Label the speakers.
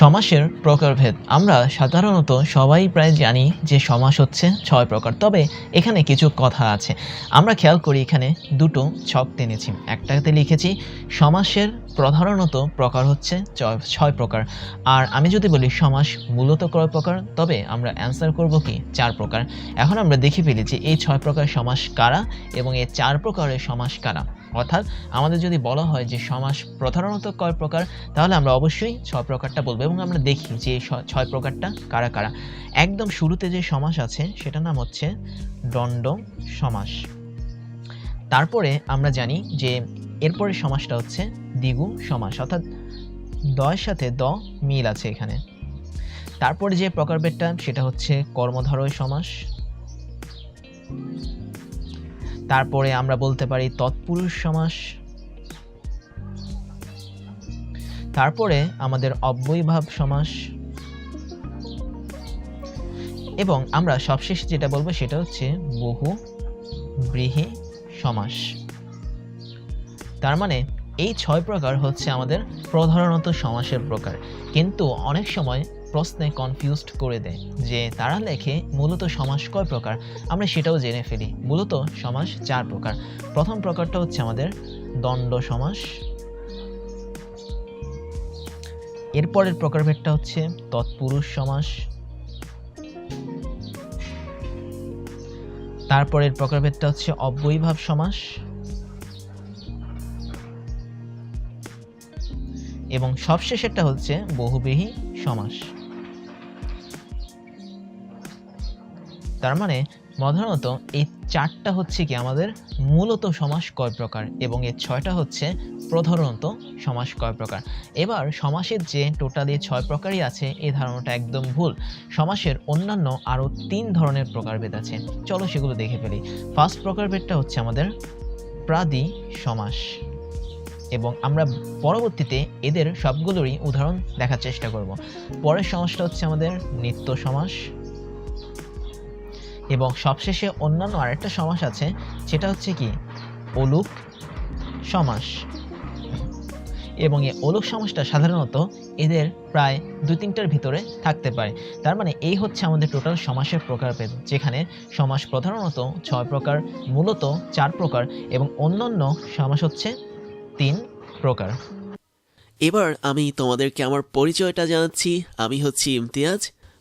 Speaker 1: সমাসের প্রকারভেদ। আমরা সাধারণত সবাই প্রায় জানি যে সমাস হচ্ছে ছয় প্রকার, তবে এখানে কিছু কথা আছে। আমরা খেয়াল করি এখানে দুটো ছক টেনেছি। একটাতে লিখেছি, সমাসের প্রধানত প্রকার হচ্ছে ছয় প্রকার। আর আমি যদি বলি সমাস মূলত কয় প্রকার, তবে আমরা অ্যান্সার করব কি চার প্রকার। এখন আমরা দেখে ফেলেছি এই ছয় প্রকার সমাস কারা এবং এই চার প্রকারের সমাস কারা। অর্থাৎ আমাদের যদি বলা হয় যে সমাস প্রধানত কয় প্রকার, তাহলে আমরা অবশ্যই ছয় প্রকারটা বলব এবং আমরা দেখি যে ছয় প্রকারটা কারা কারা। একদম শুরুতে যে সমাস আছে, সেটার নাম হচ্ছে দণ্ড সমাস। তারপরে আমরা জানি যে এরপরের সমাসটা হচ্ছে দ্বিগু সমাস, অর্থাৎ দয়ের সাথে দ মিল আছে এখানে। তারপরে যে প্রকারভেদটা, সেটা হচ্ছে কর্মধারয় সমাস। তারপরে আমরা বলতে পারি তৎপুরুষ সমাস। তারপরে আমাদের অব্যয়ভাব সমাস। এবং আমরা সবশেষ যেটা বলব সেটা হচ্ছে বহু ব্রীহি সমাস। তার মানে এই ছয় প্রকার হচ্ছে আমাদের প্রধানত সমাসের প্রকার। কিন্তু অনেক সময় প্রশ্নে কনফিউজড করে দেয় যে তারা লেখে মূলত সমাস কয় প্রকার? আমরা সেটাও জেনে ফেলি। মূলত সমাস চার প্রকার। প্রথম প্রকারটা হচ্ছে আমাদের দণ্ড সমাস। এরপরের প্রকারভেদটা হচ্ছে তৎপুরুষ সমাস। তারপরের প্রকারভেদটা হচ্ছে অব্যয়ীভাব সমাস। এবং সবশেষেরটা হচ্ছে বহুবিহী সমাস। তার মানে প্রধানত এই চারটা হচ্ছে কি আমাদের মূলত সমাস কয় প্রকার এবং এর ছয়টা হচ্ছে প্রধানত সমাস কয় প্রকার। এবার সমাসের যে টোটালি ছয় প্রকারই আছে, এই ধারণাটা একদম ভুল। সমাসের অন্যান্য আরও তিন ধরনের প্রকারভেদ আছে। চলো সেগুলো দেখে ফেলি। ফার্স্ট প্রকারভেদটা হচ্ছে আমাদের প্রাদি সমাস এবং আমরা পরবর্তীতে এদের সবগুলোরই উদাহরণ দেখার চেষ্টা করব। পরের সমাসটা হচ্ছে আমাদের নিত্য সমাস এবং সবশেষে অন্যান্য আরেকটা সমাস আছে, সেটা হচ্ছে কি? অলুক সমাস। এবং এই অলুক সমাসটা সাধারণত এদের প্রায় দু তিনটার ভিতরে থাকতে পারে। তার মানে এই হচ্ছে আমাদের টোটাল সমাসের প্রকারভেদ, যেখানে সমাস প্রধানত ছয় প্রকার, মূলত চার প্রকার এবং অন্যান্য সমাস হচ্ছে তিন প্রকার।
Speaker 2: এবার আমি তোমাদেরকে আমার পরিচয়টা জানাচ্ছি। আমি হচ্ছি ইমতিয়াজ।